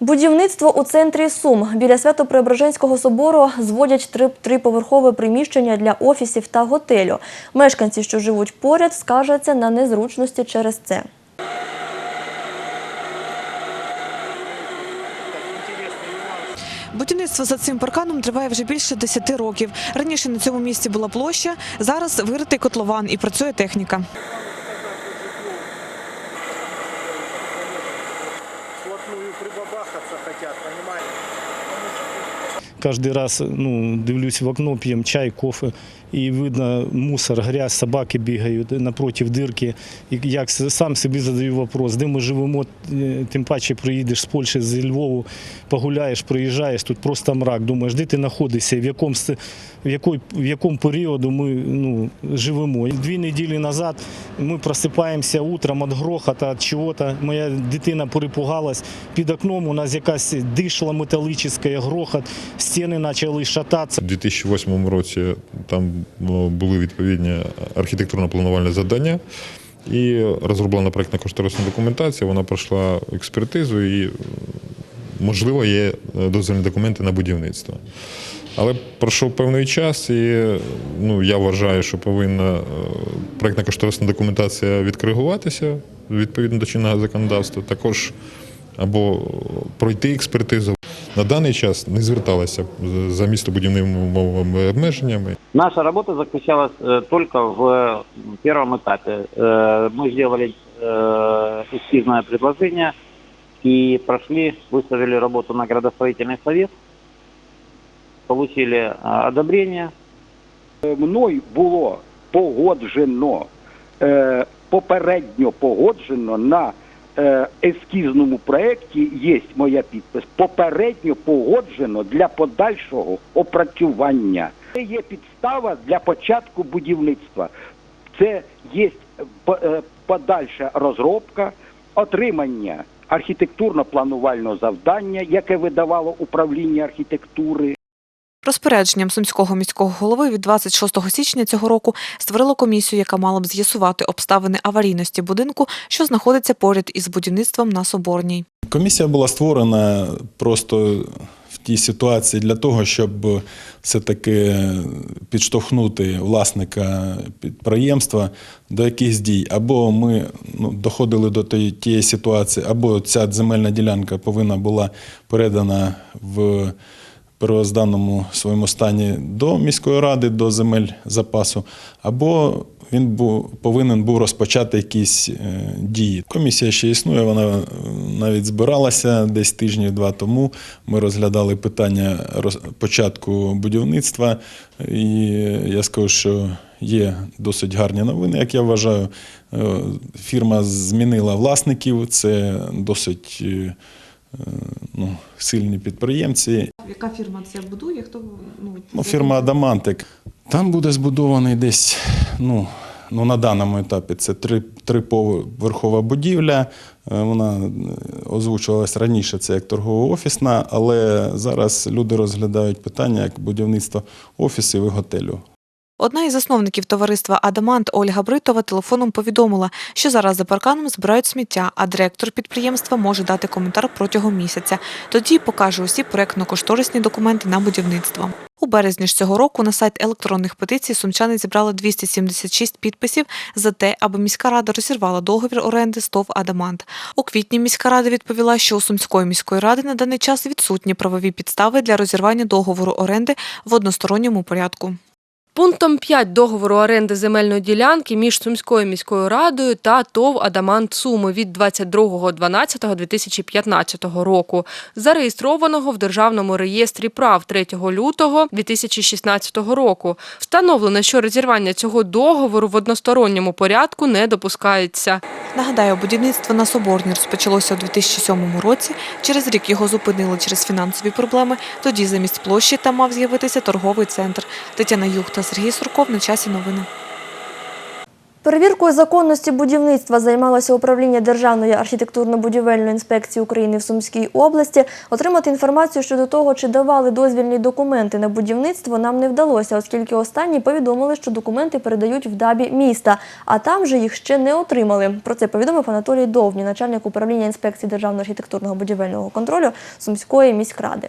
Будівництво у центрі Сум. Біля Свято-Преображенського собору зводять три триповерхове приміщення для офісів та готелю. Мешканці, що живуть поряд, скаржаться на незручності через це. Будівництво за цим парканом триває вже більше 10 років. Раніше на цьому місці була площа, зараз виритий котлован і працює техніка. Каждый раз ну, дивлюсь в окно, п'ємо чай, кофе, і видно мусор, грязь, собаки бігають напротив дирки. І як сам собі задаю вопрос, де ми живемо, е, тим паче приїдеш з Польщі, з Львову, погуляєш, приїжджаєш, тут просто мрак. Думаєш, де ти знаходишся, в якому, в якої, в якому періоду ми ну, живемо. Дві неділі назад ми просипаємося утром від грохота, від чого-то. Моя дитина перепугалась. Під окном у нас якась дишла металічна, грохот, стіни почали шататися. У 2008 році там ну, були відповідні архітектурно-планувальні завдання. І розроблена проєктна кошторисна документація, вона пройшла експертизу і, можливо, є дозвільні документи на будівництво. Але пройшов певний час, і ну, я вважаю, що повинна е, проєктна кошторисна документація відкоригуватися відповідно до чинного законодавства. Також або пройти експертизу. На даний час не зверталася з- за містобудівними умовами обмеженнями. Наша работа заключалась э, только в э, первом этапе. Э, мы сделали э, эскизное предложение и прошли, выставили работу на градостроительный совет, получили э, одобрение. мною було погоджено, е, попередньо погоджено на е, ескізному проєкті, є моя підпис, попередньо погоджено для подальшого опрацювання. Це є підстава для початку будівництва. Це є е, подальша розробка, отримання архітектурно-планувального завдання, яке видавало управління архітектури. Розпорядженням сумського міського голови від 26 січня цього року створило комісію, яка мала б з'ясувати обставини аварійності будинку, що знаходиться поряд із будівництвом на Соборній. Комісія була створена просто в тій ситуації для того, щоб все-таки підштовхнути власника підприємства до якихось дій. Або ми ну, доходили до тієї, ситуації, або ця земельна ділянка повинна була передана в первозданному своєму стані до міської ради, до земель запасу, або він був, повинен був розпочати якісь е, дії. Комісія ще існує, вона е, навіть збиралася десь тижні-два тому. Ми розглядали питання початку будівництва, і я скажу, що є досить гарні новини, як я вважаю. Е, Фірма змінила власників, це досить ну, сильні підприємці. Яка фірма це будує? Хто Ну, фірма Адамантик. Там буде збудований десь, ну, ну на даному етапі це три, триповерхова будівля. Е, Вона е, озвучувалась раніше, це як торгово-офісна, але зараз люди розглядають питання як будівництво офісів і готелю. Одна із засновників товариства Адамант Ольга Бритова телефоном повідомила, що зараз за парканом збирають сміття, а директор підприємства може дати коментар протягом місяця. Тоді покаже усі проектно-кошторисні документи на будівництво. У березні ж цього року на сайт електронних петицій сумчани зібрали 276 підписів за те, аби міська рада розірвала договір оренди з ТОВ Адамант. У квітні міська рада відповіла, що у Сумської міської ради на даний час відсутні правові підстави для розірвання договору оренди в односторонньому порядку. Пунктом 5 договору оренди земельної ділянки між Сумською міською радою та ТОВ Адамант Суми від 22.12.2015 року, зареєстрованого в Державному реєстрі прав 3 лютого 2016 року. Встановлено, що розірвання цього договору в односторонньому порядку не допускається. Нагадаю, будівництво на Соборній розпочалося у 2007 році. Через рік його зупинили через фінансові проблеми. Тоді замість площі там мав з'явитися торговий центр. Тетяна Юх та Сергій Сурков на часі новини. Перевіркою законності будівництва займалося управління Державної архітектурно-будівельної інспекції України в Сумській області. Отримати інформацію щодо того, чи давали дозвільні документи на будівництво, нам не вдалося, оскільки останні повідомили, що документи передають в дабі міста, а там же їх ще не отримали. Про це повідомив Анатолій Довгній, начальник управління інспекції Державного архітектурного будівельного контролю Сумської міськради.